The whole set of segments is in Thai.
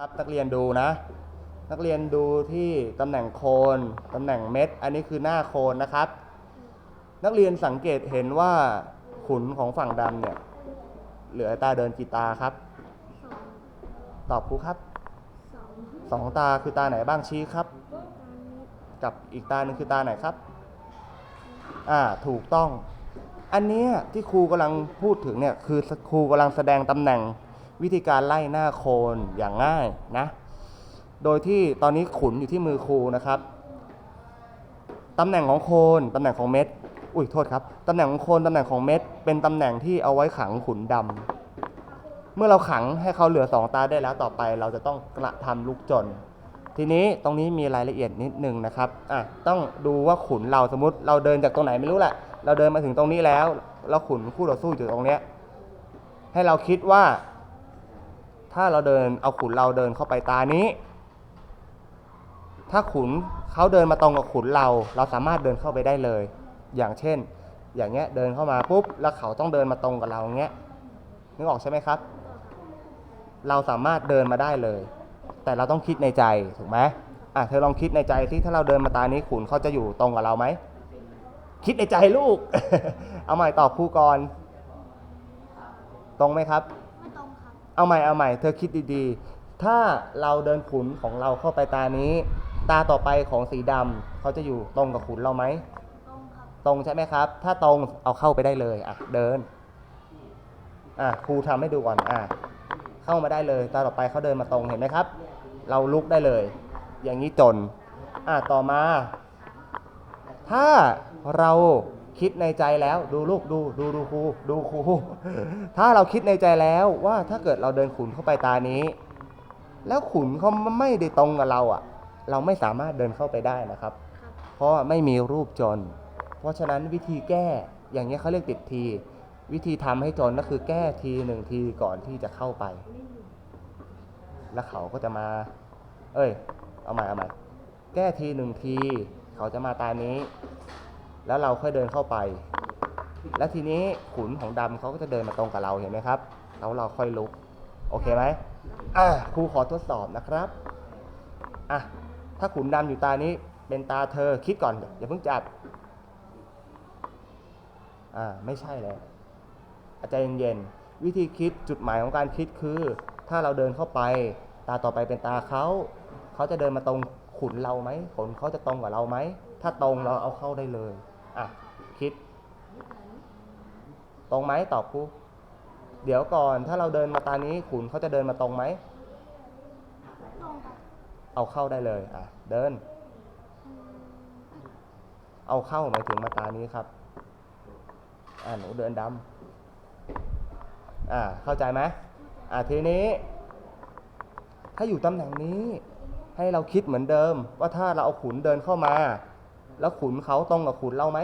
ครับนักเรียนดูนะ นักเรียนดูที่ตำแหน่งโคนตำแหน่งเม็ด อันนี้คือหน้าโคนนะครับ นักเรียนสังเกตเห็นว่าขุนของฝั่งดำเนี่ยเหลือตาเดินกี่ตาครับสองตอบครูครับสองสองตาคือตาไหนบ้างชี้ครับตอนนี้กับอีกตาหนึ่งคือตาไหนครับ อ่าถูกต้อง อันเนี้ยที่ครูกำลังพูดถึงเนี่ยคือครูกำลังแสดงตำแหน่ง วิธีการไล่หน้าโคนอย่างง่ายนะ โดยที่ตอนนี้ขุนอยู่ที่มือครูนะครับ ตำแหน่งของโคนตำแหน่งของเม็ด อุ้ยโทษครับ ตำแหน่งของโคนตำแหน่งของเม็ด เป็นตำแหน่งที่เอาไว้ขังขุนดำ เมื่อเราขังให้เขาเหลือสองตาได้แล้วต่อไป เราจะต้องกระทำลูกจน ทีนี้ตรงนี้มีรายละเอียดนิดนึงนะครับ อะ ต้องดูว่าขุนเราสมมติเราเดินจากตรงไหนไม่รู้แหละ เราเดินมาถึงตรงนี้แล้วแล้วขุนคู่ต่อสู้อยู่ตรงเนี้ย ให้เราคิดว่า ถ้าเราเดินเอาขุนเราเดินเข้าไปตานี้ ถ้าขุนเขาเดินมาตรงกับขุนเรา เราสามารถเดินเข้าไปได้เลย อย่างเช่น อย่างเงี้ยเดินเข้ามาปุ๊บแล้วเขาต้องเดินมาตรงกับเราเงี้ยนึกออกใช่ไหมครับ เราสามารถเดินมาได้เลย แต่เราต้องคิดในใจถูกไหมอะเธอลองคิดในใจที่ถ้าเราเดินมาตานี้ขุนเขาจะอยู่ตรงกับเราไหมคิดในใจลูก เอาใหม่ตอบครูก่อน ตรงไหมครับไม่ตรงครับ เอาใหม่เอาใหม่ เธอคิดดีๆ ถ้าเราเดินขุนของเราเข้าไปตานี้ ตาต่อไปของสีดำเขาจะอยู่ตรงกับขุนเราไหมตรงครับตรงใช่ไหมครับ ถ้าตรงเอาเข้าไปได้เลยอะเดิน อะครูทำให้ดูก่อนอะเข้ามาได้เลยตาต่อไปเขาเดินมาตรงเห็นไหมครับ เราลุกได้เลย อย่างนี้จน อะต่อมา ถ้าเรา คิดในใจแล้วดูลูกดูดูดูครูดูครูถ้าเราคิดในใจแล้วว่าถ้าเกิดเราเดินขุนเข้าไปตานี้ แล้วขุนเขาไม่ได้ตรงกับเราอะ เราไม่สามารถเดินเข้าไปได้นะครับ เพราะไม่มีรูปจน เพราะฉะนั้นวิธีแก้อย่างนี้เขาเรียกติดที วิธีทำให้จนก็คือแก้ทีหนึ่งทีก่อนที่จะเข้าไป แล้วเขาก็จะมา เอ้ย เอาใหม่เอาใหม่แก้ทีหนึ่งที เขาจะมาตานี้ แล้วเราค่อยเดินเข้าไป แล้วทีนี้ขุนของดำเขาก็จะเดินมาตรงกับเราเห็นไหมครับ แล้วเราค่อยลุก โอเคไหมอะครูขอทดสอบนะครับอะถ้าขุนดำอยู่ตานี้เป็นตาเธอคิดก่อนอย่าเพิ่งจับอ่าไม่ใช่แล้วอาจารย์เย็นๆวิธีคิดจุดหมายของการคิดคือ ถ้าเราเดินเข้าไป ตาต่อไปเป็นตาเขาเขาจะเดินมาตรงขุนเราไหมขนเขาจะตรงกับเราไหมถ้าตรงเราเอาเข้าได้เลย อะ คิด ตรงไหมตอบครูเดี๋ยวก่อนถ้าเราเดินมาตานี้ขุนเขาจะเดินมาตรงไหม เอาเข้าได้เลย อะ เดิน เอาเข้าหมายถึงมาตานี้ครับ อ่าหนูเดินดำอ่า เข้าใจไหมอ่าทีนี้ ถ้าอยู่ตำแหน่งนี้ ให้เราคิดเหมือนเดิม ว่าถ้าเราเอาขุนเดินเข้ามา แล้วขุนเขาตรงกับขุนเราไหม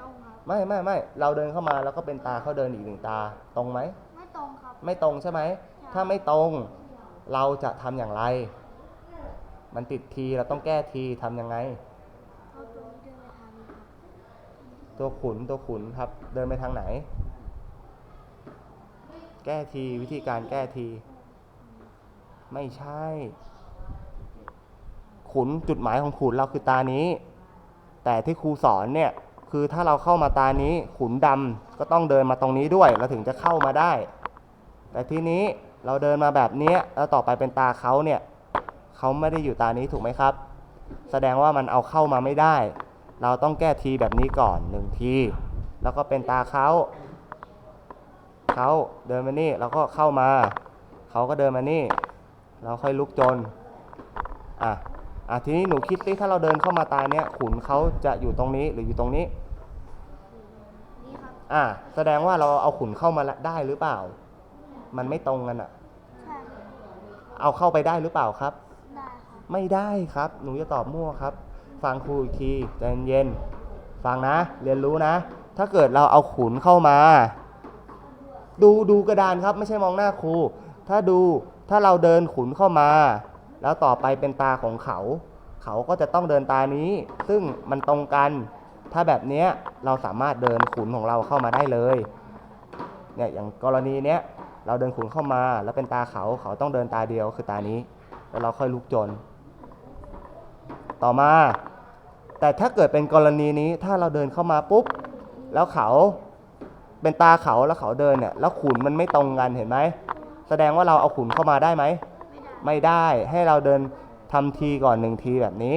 ตรงครับไม่ไม่ไม่เราเดินเข้ามาแล้วก็เป็นตาเขาเดินอีกหนึ่งตาตรงไหม ไม่ตรงครับ ไม่ตรงใช่ไหม ถ้าไม่ตรงเราจะทำอย่างไร มันติดทีเราต้องแก้ทีทำยังไง เอาตัวนี้เดินไปทางนี้ครับ ตัวขุนตัวขุนครับ เดินไปทางไหน แก้ทีวิธีการแก้ที ไม่ใช่ ขุนจุดหมายของขุนเราคือตานี้ แต่ที่ครูสอนเนี่ยคือถ้าเราเข้ามาตานี้ขุนดำก็ต้องเดินมาตรงนี้ด้วยเราถึงจะเข้ามาได้ แต่ทีนี้เราเดินมาแบบเนี้ยแล้วต่อไปเป็นตาเขาเนี่ยเขาไม่ได้อยู่ตานี้ถูกไหมครับ แสดงว่ามันเอาเข้ามาไม่ได้ เราต้องแก้ทีแบบนี้ก่อนหนึ่งที แล้วก็เป็นตาเขาเขาเดินมานี่แล้วก็เข้ามา เขาก็เดินมานี่ เราค่อยลุกจนอะ อะทีนี้หนูคิดสิถ้าเราเดินเข้ามาตาเนี้ยขุนเขาจะอยู่ตรงนี้หรืออยู่ตรงนี้ นี่ครับ อะแสดงว่าเราเอาขุนเข้ามาละได้หรือเปล่า มันไม่ตรงกันอะ ใช่ครับเอาเข้าไปได้หรือเปล่าครับ ได้ครับ ไม่ได้ครับ หนูจะตอบมั่วครับ ฟังครูอีกทีใจเย็นๆฟังนะ เรียนรู้นะ ถ้าเกิดเราเอาขุนเข้ามา ดูดูกระดานครับ ไม่ใช่มองหน้าครู ถ้าดู ถ้าเราเดินขุนเข้ามา แล้วต่อไปเป็นตาของเขา เขาก็จะต้องเดินตานี้ ซึ่งมันตรงกัน ถ้าแบบนี้เราสามารถเดินขุนของเราเข้ามาได้เลย เนี่ยอย่างกรณีเนี้ยเราเดินขุนเข้ามา แล้วเป็นตาเขา เขาต้องเดินตาเดียวคือตานี้ แล้วเราค่อยลุกจน ต่อมา แต่ถ้าเกิดเป็นกรณีนี้ ถ้าเราเดินเข้ามาปุ๊บ แล้วเขาเป็นตาเขาแล้วเขาเดินเนี่ย แล้วขุนมันไม่ตรงกันเห็นไหม แสดงว่าเราเอาขุนเข้ามาได้ไหม ไม่ได้ให้เราเดินทำทีก่อนหนึ่งทีแบบนี้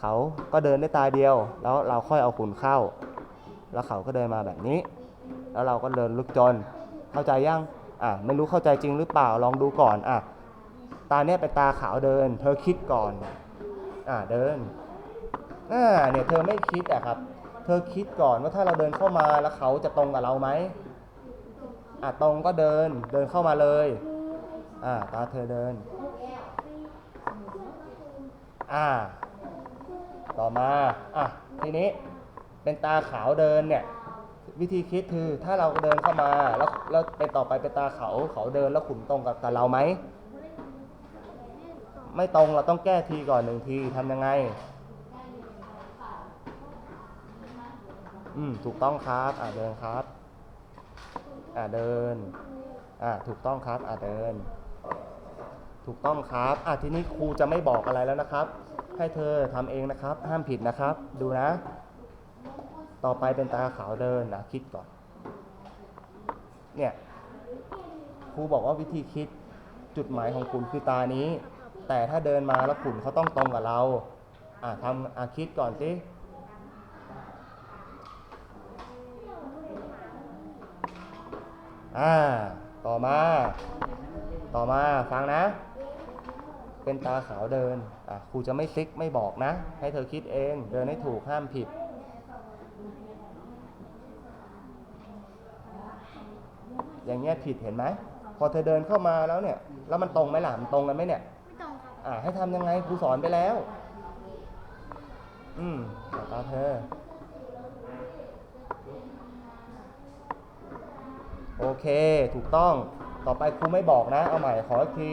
เขาก็เดินได้ตาเดียว แล้วเราค่อยเอาขุนเข้า แล้วเขาก็เดินมาแบบนี้ แล้วเราก็เดินลุกจน เข้าใจยังอะไม่รู้เข้าใจจริงหรือเปล่าลองดูก่อนอะตาเนี้ยเป็นตาขาวเดิน เธอคิดก่อนอะเดินอ่าเนี่ยเธอไม่คิดอะครับ เธอคิดก่อนว่าถ้าเราเดินเข้ามาแล้วเขาจะตรงกับเราไหมอะตรงก็เดินเดินเข้ามาเลย อ่าตาเธอเดิน อ่า ต่อมา อะ ทีนี้เป็นตาขาวเดินเนี่ย วิธีคิดคือถ้าเราเดินเข้ามาแล้วแล้วไปต่อไปเป็นตาเขาเขาเดินแล้วขุนตรงกับกับเราไหม ไม่ตรงเราต้องแก้ทีก่อนหนึ่งทีทำยังไง อืม ถูกต้องครับ อ่าเดินครับ อ่าเดิน อ่าถูกต้องครับ อ่าเดิน ถูกต้องครับอะทีนี้ครูจะไม่บอกอะไรแล้วนะครับ ให้เธอทำเองนะครับ ห้ามผิดนะครับ ดูนะ ต่อไปเป็นตาขาวเดินนะคิดก่อน เนี่ยครูบอกว่าวิธีคิดจุดหมายของคุณคือตานี้ แต่ถ้าเดินมาแล้วขุนเขาต้องตรงกับเรา อะทำอะคิดก่อนสิอ่า ต่อมา ต่อมา ฟังนะ เป็นตาขาวเดินอะครูจะไม่ซิกไม่บอกนะ ให้เธอคิดเอง เดินให้ถูกห้ามผิด อย่างเงี้ยผิดเห็นไหม พอเธอเดินเข้ามาแล้วเนี่ย แล้วมันตรงไหมล่ะมันตรงกันไหมเนี่ย ไม่ตรงครับอ่าให้ทำยังไงครูสอนไปแล้ว อืมต่อตาเธอ โอเค ถูกต้อง ต่อไปครูไม่บอกนะ เอาใหม่ขออีกที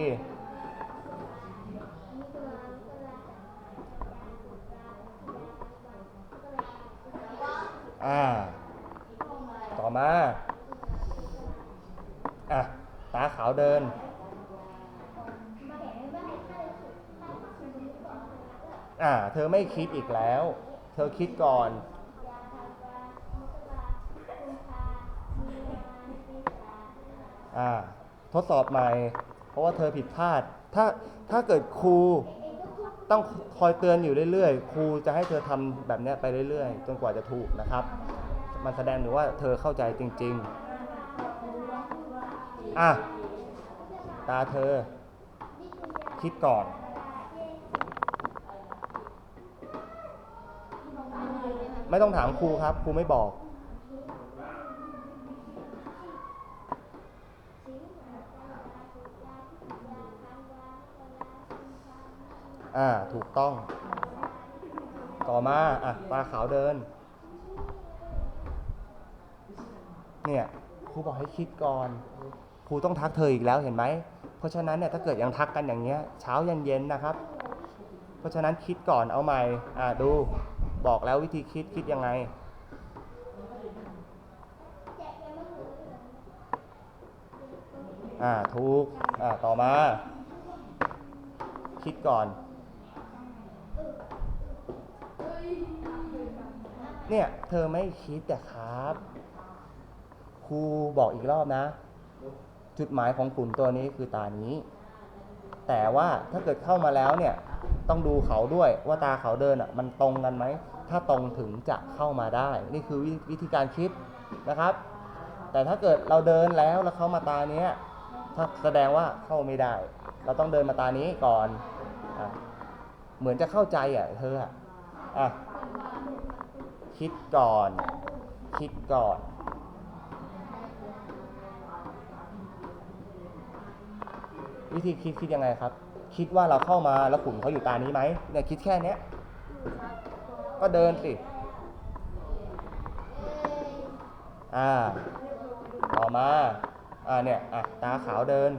อ่า ต่อมา อะ ตาขาวเดิน อ่า เธอไม่คิดอีกแล้ว เธอคิดก่อน อ่า ทดสอบใหม่ เพราะว่าเธอผิดพลาด ถ้า ถ้าเกิดครู ต้องคอยเตือนอยู่เรื่อยๆ ครูจะให้เธอทำแบบเนี้ยไปเรื่อยๆ จนกว่าจะถูกนะครับ มันแสดงถึงว่าเธอเข้าใจจริง ๆ อะ ตาเธอ คิดก่อน ไม่ต้องถามครูครับ ครูไม่บอก อ่า ถูกต้อง ต่อมา อะ ตาขาวเดิน เนี่ย ครูบอกให้คิดก่อน ครูต้องทักเธออีกแล้วเห็นไหม เพราะฉะนั้นเนี่ยถ้าเกิดยังทักกันอย่างเงี้ย เช้ายันเย็นนะครับ เพราะฉะนั้นคิดก่อนเอาใหม่ อ่าดู บอกแล้ววิธีคิดคิดยังไงอ่าถูกอ่าต่อมา คิดก่อน เนี่ย เธอไม่คิดอะครับครูบอกอีกรอบนะ จุดหมายของขุนตัวนี้คือตานี้ แต่ว่าถ้าเกิดเข้ามาแล้วเนี่ย ต้องดูเขาด้วยว่าตาเขาเดินอะ มันตรงกันไหม ถ้าตรงถึงจะเข้ามาได้ นี่คือวิวิธีการคิดนะครับ แต่ถ้าเกิดเราเดินแล้วแล้วเขามาตาเนี้ยถ้าแสดงว่าเข้าไม่ได้ เราต้องเดินมาตานี้ก่อนอเหมือนจะเข้าใจอะเธอ อะอะ คิดก่อน คิดก่อน วิธีคิดคิดยังไงครับ คิดว่าเราเข้ามาแล้วขุนเขาอยู่ตานี้ไหมเนี่ยคิดแค่เนี้ย ก็เดินสิ อ่า ต่อมา อ่าเนี่ย อะ ตาขาวเดิน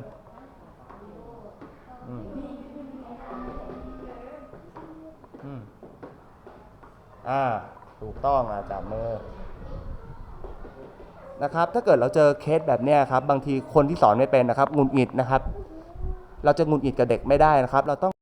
อืม อ่าถูกต้องอะจับมือนะครับถ้าเกิดเราเจอเคสแบบนี้ครับบางทีคนที่สอนไม่เป็นนะครับงุนงิดนะครับ เราจะงุนงิดกับเด็กไม่ได้นะครับ เราต้อง